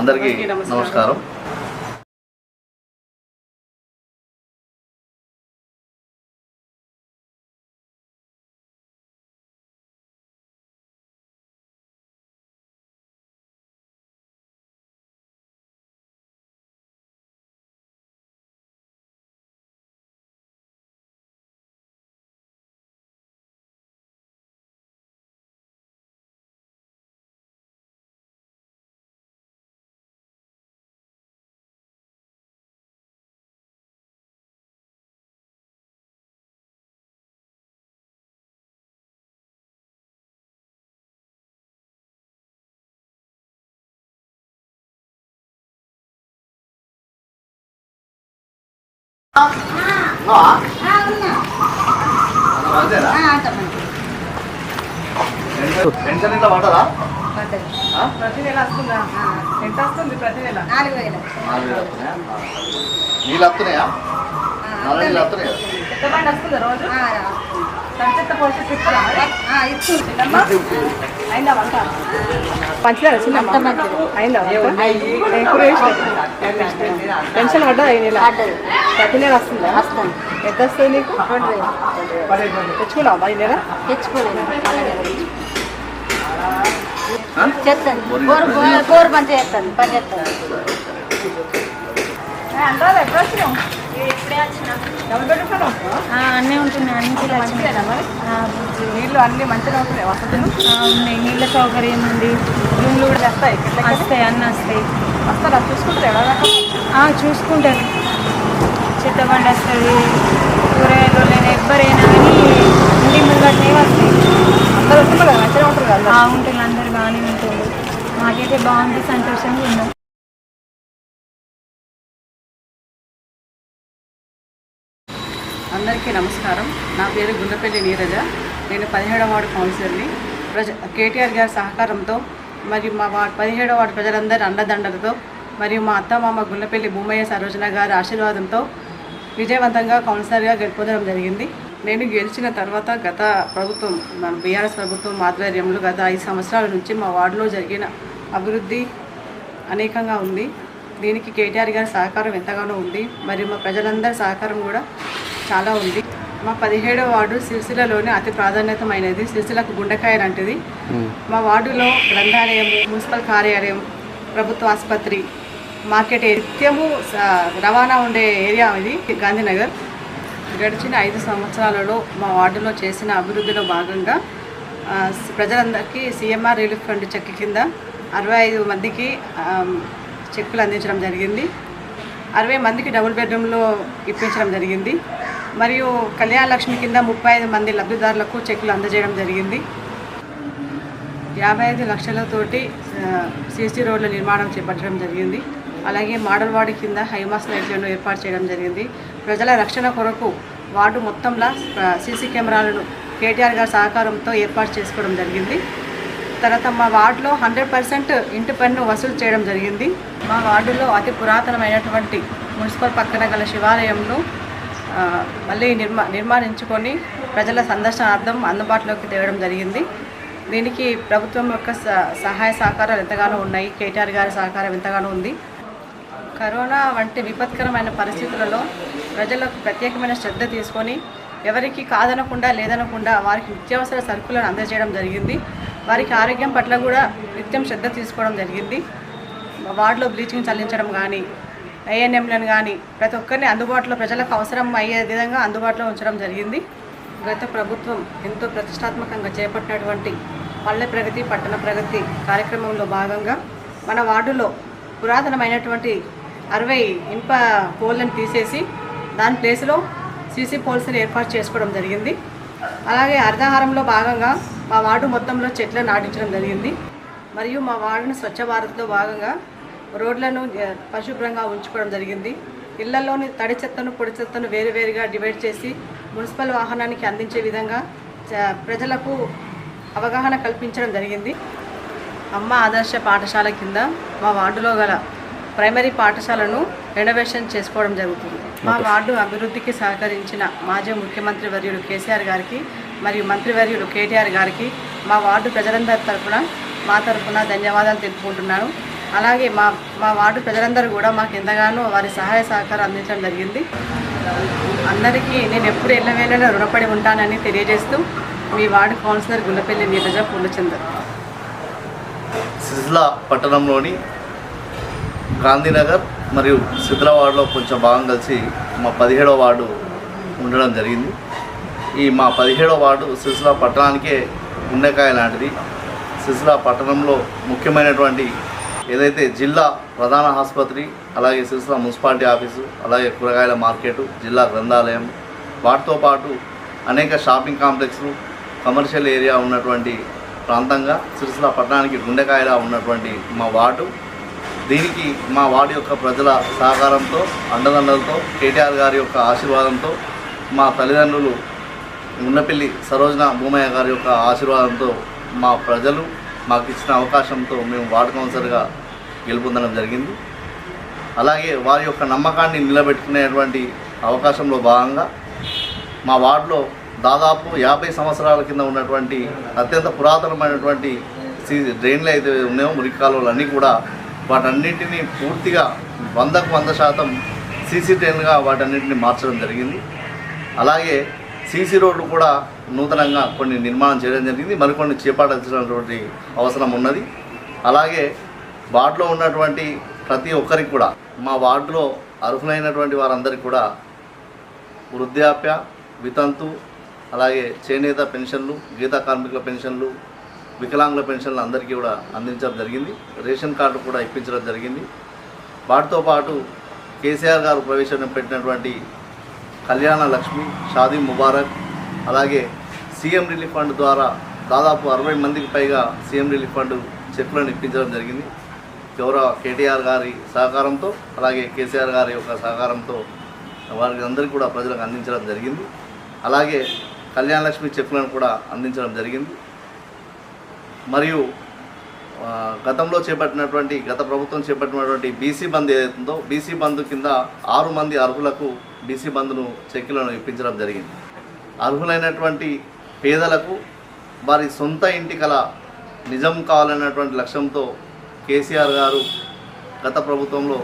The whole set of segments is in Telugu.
అందరికీ నమస్కారం. పెన్షన్ ఇంట్లో పడ్డదా? ప్రతి నెల వస్తుందా? ఎంత వస్తుంది ప్రతి నెల? నాలుగు వేలు. నాలుగు వేలు వస్తున్నాయా? నీళ్ళు వస్తున్నాయా? నాలుగు నీళ్ళు వస్తున్నాయా. ఎంత బండి వస్తుందా రోజు? అయిందా చేసినావు? పెన్షన్ పడ్డా. ప్రతి నెల వస్తుందా? వస్తుంది ఎంత వస్తుంది నీకు? తెచ్చుకున్నావా? ఈ నెల తెచ్చుకోలేదు? చేస్తాను. గోరు పని చేస్తాను. పని అన్నీ అన్ని మరి? నీళ్ళు అన్ని మంచిగా ఉంటున్నాయి వసతులు? ఉన్నాయి. నీళ్ళ సౌకర్యం ఉంది. రూమ్లు కూడా వస్తాయి. వస్తాయి అన్నీ వస్తాయి. వస్తారా? చూసుకుంటారు ఎవరైనా? ఆ, చూసుకుంటారు. చిత్తబండి వస్తుంది. కూరగాయలు లేదా ఎవ్వరైనా కానీ అందరికీ నమస్కారం. నా పేరు గుండెపల్లి నీరజ. నేను పదిహేడవ వార్డు కౌన్సిలర్ని. ప్రజ కేటీఆర్ గారి సహకారంతో మరియు మా వార్డు పదిహేడవ వార్డు ప్రజలందరి అండదండలతో మరియు మా అత్తమామ గుండెపల్లి భూమయ్య సరోజన గారి ఆశీర్వాదంతో విజయవంతంగా కౌన్సిలర్గా గెలుపొందడం జరిగింది. నేను గెలిచిన తర్వాత గత ప్రభుత్వం మన బీఆర్ఎస్ ప్రభుత్వం ఆధ్వర్యంలో గత ఐదు సంవత్సరాల నుంచి మా వార్డులో జరిగిన అభివృద్ధి అనేకంగా ఉంది. దీనికి కేటీఆర్ గారి సహకారం ఎంతగానో ఉంది. మరియు మా ప్రజలందరి సహకారం కూడా చాలా ఉంది. మా పదిహేడవ వార్డు సిరిసిల్లలోనే అతి ప్రాధాన్యతమైనది సిరిసిల్లకు గుండెకాయ లాంటిది. మా వార్డులో గ్రంథాలయం మున్సిపల్ కార్యాలయం ప్రభుత్వ ఆసుపత్రి మార్కెట్ నిత్యము రవాణా ఉండే ఏరియా ఇది గాంధీనగర్. గడిచిన ఐదు సంవత్సరాలలో మా వార్డులో చేసిన అభివృద్ధిలో భాగంగా ప్రజలందరికీ సీఎంఆర్ రిలీఫ్ ఫండ్ చెక్ కింద అరవై ఐదు మందికి చెక్కులు అందించడం జరిగింది. అరవై మందికి డబుల్ బెడ్రూమ్లో ఇప్పించడం జరిగింది. మరియు కళ్యాణ లక్ష్మి కింద ముప్పై ఐదు మంది లబ్ధిదారులకు చెక్కులు అందజేయడం జరిగింది. యాభై ఐదు లక్షలతోటి సీసీ రోడ్ల నిర్మాణం చేపట్టడం జరిగింది. అలాగే మోడల్ వార్డు కింద హైమాస్ లైట్లను ఏర్పాటు చేయడం జరిగింది. ప్రజల రక్షణ కొరకు వార్డు మొత్తంలో సీసీ కెమెరాలను కేటీఆర్ గారి సహకారంతో ఏర్పాటు చేసుకోవడం జరిగింది. తర్వాత మా వార్డులో హండ్రెడ్ పర్సెంట్ ఇంటి పన్ను వసూలు చేయడం జరిగింది. మా వార్డులో అతి పురాతనమైనటువంటి మున్సిపల్ పక్కన గల శివాలయంను మళ్ళీ నిర్మా నిర్మాణించుకొని ప్రజల సందర్శనార్థం అందుబాటులోకి తేవడం జరిగింది. దీనికి ప్రభుత్వం యొక్క స- సహాయ సహకారాలు ఎంతగానో ఉన్నాయి. కేటీఆర్ గారి సహకారం ఎంతగానో ఉంది. కరోనా వంటి విపత్కరమైన పరిస్థితులలో ప్రజలకు ప్రత్యేకమైన శ్రద్ధ తీసుకొని ఎవరికి కాదనకుండా లేదనకుండా వారికి నిత్యావసర సరుకులను అందజేయడం జరిగింది. వారికి ఆరోగ్యం పట్ల కూడా నిత్యం శ్రద్ధ తీసుకోవడం జరిగింది. వార్డులో బ్లీచింగ్ చల్లించడం కానీ ఏఎన్ఎంలను కానీ ప్రతి ఒక్కరిని అందుబాటులో ప్రజలకు అవసరం అయ్యే విధంగా అందుబాటులో ఉంచడం జరిగింది. గత ప్రభుత్వం ఎంతో ప్రతిష్టాత్మకంగా చేపట్టినటువంటి పల్లె ప్రగతి పట్టణ ప్రగతి కార్యక్రమంలో భాగంగా మన వార్డులో పురాతనమైనటువంటి అరవై ఇనుప పోల్లను తీసేసి దాని ప్లేస్లో సీసీ పోల్స్ని ఏర్పాటు చేసుకోవడం జరిగింది. అలాగే అర్ధాహారంలో భాగంగా మా వార్డు మొత్తంలో చెట్లను నాటించడం జరిగింది. మరియు మా వార్డును స్వచ్ఛ భారత్లో భాగంగా రోడ్లను పరిశుభ్రంగా ఉంచుకోవడం జరిగింది. ఇళ్ళలోని తడి చెత్తను పొడి చెత్తను వేరువేరుగా డివైడ్ చేసి మున్సిపల్ వాహనానికి అందించే విధంగా ప్రజలకు అవగాహన కల్పించడం జరిగింది. అమ్మ ఆదర్శ పాఠశాల కింద మా వార్డులో గల ప్రైమరీ పాఠశాలను రెనోవేషన్ చేసుకోవడం జరుగుతుంది. మా వార్డు అభివృద్ధికి సహకరించిన మాజీ ముఖ్యమంత్రి వర్యులు కేసీఆర్ గారికి మరియు మంత్రివర్యులు కేటీఆర్ గారికి మా వార్డు ప్రజలందరి తరఫున మా తరఫున ధన్యవాదాలు తెలుపుకుంటున్నాను. అలాగే మా మా వార్డు ప్రజలందరూ కూడా మాకు ఎంతగానో వారి సహాయ సహకారం అందించడం జరిగింది. అందరికీ నేను ఎప్పుడు ఎల్లవేళలా రుణపడి ఉంటానని తెలియజేస్తూ మీ వార్డు కౌన్సిలర్ గుల్లపల్లి నీరజ పూర్ణచందర్ సిజ్లా పట్టణంలోని గాంధీనగర్ మరియు సిద్లా వార్డులో కొంచెం భాగం కలిసి మా పదిహేడవ వార్డు ఉండడం జరిగింది. ఈ మా పదిహేడవ వార్డు సిజ్లా పట్టణానికే గుండెకాయ లాంటిది. సిజ్లా పట్టణంలో ముఖ్యమైనటువంటి ఏదైతే జిల్లా ప్రధాన ఆసుపత్రి అలాగే సిరిసిల్ల మున్సిపాలిటీ ఆఫీసు అలాగే కూరగాయల మార్కెటు జిల్లా గ్రంథాలయం వాటితో పాటు అనేక షాపింగ్ కాంప్లెక్స్లు కమర్షియల్ ఏరియా ఉన్నటువంటి ప్రాంతంగా సిరిసిల్ల పట్టణానికి గుండెకాయలా ఉన్నటువంటి మా వార్డు. దీనికి మా వార్డు యొక్క ప్రజల సహకారంతో అండదండలతో కేటీఆర్ గారి యొక్క ఆశీర్వాదంతో మా తల్లిదండ్రులు ఉన్నపల్లి సరోజన భూమయ్య గారి యొక్క ఆశీర్వాదంతో మా ప్రజలు మాకు ఇచ్చిన అవకాశంతో మేము వార్డు కౌన్సిలర్గా గెలుపొందడం జరిగింది. అలాగే వారి యొక్క నమ్మకాన్ని నిలబెట్టుకునేటువంటి అవకాశంలో భాగంగా మా వార్డులో దాదాపు యాభై సంవత్సరాల కింద ఉన్నటువంటి అత్యంత పురాతనమైనటువంటి సీ డ్రైన్లు అయితే ఉన్నాయో మురికి కాలువలు అన్నీ కూడా వాటన్నింటినీ పూర్తిగా వందకు వంద శాతం సీసీ డ్రైన్గా వాటన్నింటినీ మార్చడం జరిగింది. అలాగే సీసీ రోడ్లు కూడా నూతనంగా కొన్ని నిర్మాణం చేయడం జరిగింది. మరికొన్ని చేపట్టాల్సినటువంటి అవసరం ఉన్నది. అలాగే వార్డులో ఉన్నటువంటి ప్రతి ఒక్కరికి కూడా మా వార్డులో అర్హులైనటువంటి వారందరికీ కూడా వృద్ధాప్య వితంతు అలాగే చేనేత పెన్షన్లు గీత కార్మికుల పెన్షన్లు వికలాంగుల పెన్షన్లు అందరికీ కూడా అందించడం జరిగింది. రేషన్ కార్డు కూడా ఇప్పించడం జరిగింది. వాటితో పాటు కేసీఆర్ గారు ప్రవేశపెట్టినటువంటి కళ్యాణ లక్ష్మి షాదీ ముబారక్ అలాగే సీఎం రిలీఫ్ ఫండ్ ద్వారా దాదాపు అరవై మందికి పైగా సీఎం రిలీఫ్ ఫండ్ చెక్కులను ఇప్పించడం జరిగింది. గౌరవ కేటీఆర్ గారి సహకారంతో అలాగే కేసీఆర్ గారి యొక్క సహకారంతో వారికి అందరికీ కూడా ప్రజలకు అందించడం జరిగింది. అలాగే కళ్యాణలక్ష్మి చెక్కులను కూడా అందించడం జరిగింది. మరియు గతంలో చేపట్టినటువంటి గత ప్రభుత్వం చేపట్టినటువంటి బీసీ బంద్ ఏదైతుందో బీసీ బంద్ కింద ఆరు మంది అర్హులకు బీసీ బంద్ను చెక్కులను ఇప్పించడం జరిగింది. అర్హులైనటువంటి పేదలకు వారి సొంత ఇంటి కల నిజం కావాలన్నటువంటి లక్ష్యంతో కేసీఆర్ గారు గత ప్రభుత్వంలో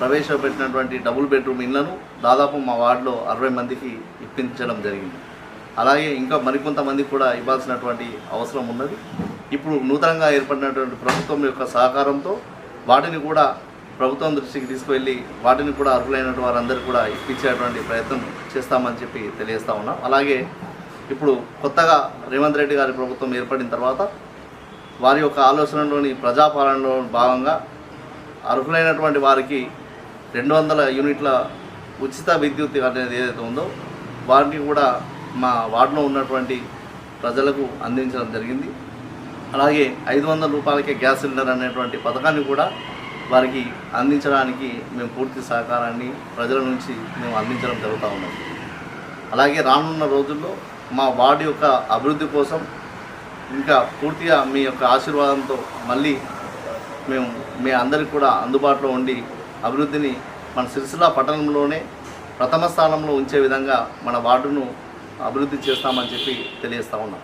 ప్రవేశపెట్టినటువంటి డబుల్ బెడ్రూమ్ ఇళ్ళను దాదాపు మా వార్డులో అరవై మందికి ఇప్పించడం జరిగింది. అలాగే ఇంకా మరికొంతమందికి కూడా ఇవ్వాల్సినటువంటి అవసరం ఉన్నది. ఇప్పుడు నూతనంగా ఏర్పడినటువంటి ప్రభుత్వం యొక్క సహకారంతో వాటిని కూడా ప్రభుత్వం దృష్టికి తీసుకువెళ్ళి వాటిని కూడా అర్హులైనటువంటి వారందరూ కూడా ఇప్పించేటువంటి ప్రయత్నం చేస్తామని చెప్పి తెలియజేస్తా ఉన్నాం. అలాగే ఇప్పుడు కొత్తగా రేవంత్ రెడ్డి గారి ప్రభుత్వం ఏర్పడిన తర్వాత వారి యొక్క ఆలోచనలోని ప్రజాపాలనలో భాగంగా అర్హులైనటువంటి వారికి రెండు వందల యూనిట్ల ఉచిత విద్యుత్ అనేది ఏదైతే ఉందో వారిని కూడా మా వార్డులో ఉన్నటువంటి ప్రజలకు అందించడం జరిగింది. అలాగే ఐదు వందల రూపాయలకే గ్యాస్ సిలిండర్ అనేటువంటి పథకాన్ని కూడా వారికి అందించడానికి మేము పూర్తి సహకారాన్ని ప్రజల నుంచి మేము అందించడం జరుగుతూ ఉన్నాం అలాగే రానున్న రోజుల్లో మా వార్డు యొక్క అభివృద్ధి కోసం ఇంకా పూర్తిగా మీ యొక్క ఆశీర్వాదంతో మళ్ళీ మేము మీ అందరికి కూడా అందుబాటులో ఉండి అభివృద్ధిని మన సిరిసిల్ల పట్టణంలోనే ప్రథమ స్థానంలో ఉంచే విధంగా మన వార్డును అభివృద్ధి చేస్తామని చెప్పి తెలియజేస్తా ఉన్నాం.